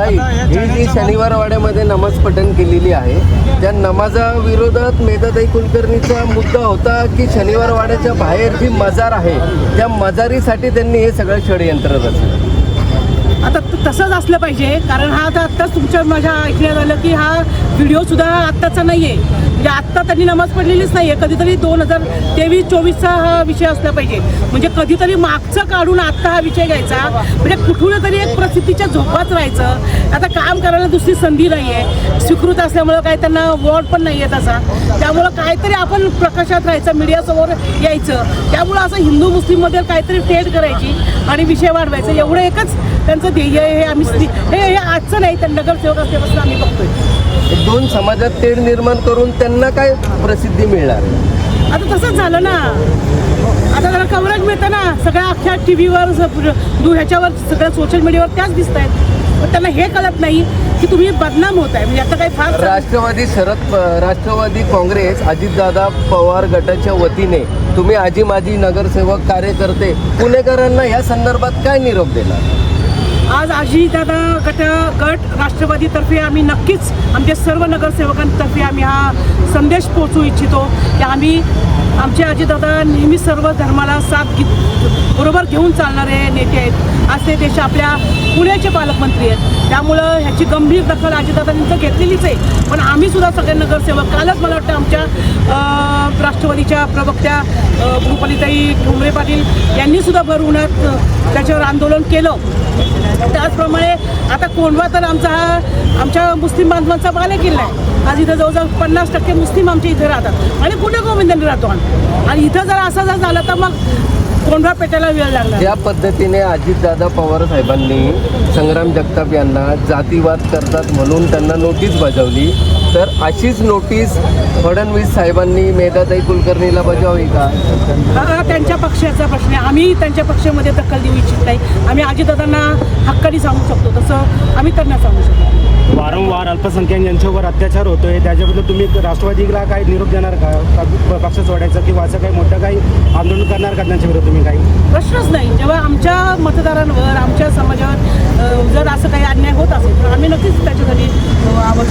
ताई ही जी शनिवार वाड्यामध्ये नमाज पठण केलेली आहे त्या नमाजा विरोधात मेधाताई कुलकर्णीचा मुद्दा होता की शनिवार वाड्याच्या बाहेर जी मजार आहे त्या मजारीसाठी त्यांनी हे सगळं षडयंत्र रचलं. आता तसंच असलं पाहिजे कारण हा आता आत्ताच तुमच्या माझ्या ऐकण्यात आलं की हा व्हिडिओ सुद्धा आत्ताचा नाही आहे म्हणजे आत्ता त्यांनी नमाज पडलेलीच नाही आहे कधीतरी दोन हजार तेवीस चोवीसचा हा विषय असला पाहिजे. म्हणजे कधीतरी मागचं काढून आत्ता हा विषय घ्यायचा. म्हणजे कुठून तरी एक प्रसिद्धीच्या झोपात राहायचं. आता काम करायला दुसरी संधी नाही आहे स्वीकृत असल्यामुळं काय त्यांना वॉर्ड पण नाही आहे तसा त्यामुळं काहीतरी आपण प्रकाशात राहायचं मीडियासमोर यायचं. त्यामुळं असं हिंदू मुस्लिममध्ये काहीतरी टेट करायची आणि विषय वाढवायचा. एवढं एकच त्यांचं ध्येय आहे हे आम्ही हे हे आजचं नाही तर नगरसेवक असल्यापासून आम्ही बघतोय. दोन समाजात तेढ निर्माण करून त्यांना काय प्रसिद्धी मिळणार? आता तसंच झालं ना. आता जरा कव्हरेज मिळतं ना. सगळ्या अख्ख्या टी व्हीवर ह्याच्यावर सगळ्या सोशल मीडियावर त्याच दिसत आहेत पण त्यांना हे कळत नाही की तुम्ही बदनाम होत आहे म्हणजे आता काही फार राष्ट्रवादी शरद राष्ट्रवादी काँग्रेस अजितदादा पवार गटाच्या वतीने तुम्ही आजी माजी नगरसेवक कार्यकर्ते पुणेकरांना या संदर्भात काय निरोप देणार? आज आजी दादा गट गट राष्ट्रवादीतर्फे आम्ही नक्कीच आमच्या सर्व नगरसेवकांतर्फे आम्ही हा संदेश पोचू इच्छितो. की आम्ही आमचे आजीदादा नेहमी सर्व धर्माला साथ घे बरोबर घेऊन चालणारे नेते आहेत. आज ते देश आपल्या पुण्याचे पालकमंत्री आहेत. त्यामुळं ह्याची गंभीर दखल अजितदादांनी तर घेतलेलीच आहे. पण आम्ही सुद्धा सगळे नगरसेवक. कालच मला वाटतं आमच्या राष्ट्रवादीच्या प्रवक्त्या अं, भूपालीताई ठोंबरे पाटील यांनी सुद्धा भर उन्हात त्याच्यावर आंदोलन केलं. त्याचप्रमाणे आता कोंढवा तर आमचा हा आमच्या मुस्लिम बांधवांचा बालेकिल्ला आहे आज इथं जवळजवळ पन्नास टक्के मुस्लिम आमच्या इथे राहतात. आणि कुठे गोविंदांनी राहतो आम्ही आणि इथं जर असं जर झालं तर मग कोंढवा पेटायला वेळ लागला? ज्या पद्धतीने अजितदादा पवार साहेबांनी संग्राम जगताप यांना जातीवाद करतात म्हणून त्यांना नोटीस बजावली. तर अशीच नोटीस फडणवीस साहेबांनी मेधाताई कुलकर्णीला बजावली का? हा त्यांच्या पक्षाचा प्रश्न आहे. आम्ही त्यांच्या पक्षामध्ये दखल देऊ इच्छित नाही. आम्ही अजितदादांना हक्काने सांगू शकतो. तसं आम्ही त्यांना सांगू शकतो वारंवार अल्पसंख्याक यांच्यावर अत्याचार होतोय. त्याच्याबद्दल तुम्ही राष्ट्रवादीला काही निरोप देणार का? का पक्ष सोडायचं किंवा असं काही मोठं काही आंदोलन करणार का त्यांच्या विरोधात तुम्ही काही? प्रश्नच नाही. जेव्हा आमच्या मतदारांवर आमच्या समाजावर जर असं काही अन्याय होत असेल तर आम्ही नक्कीच त्याच्यासाठी आवाज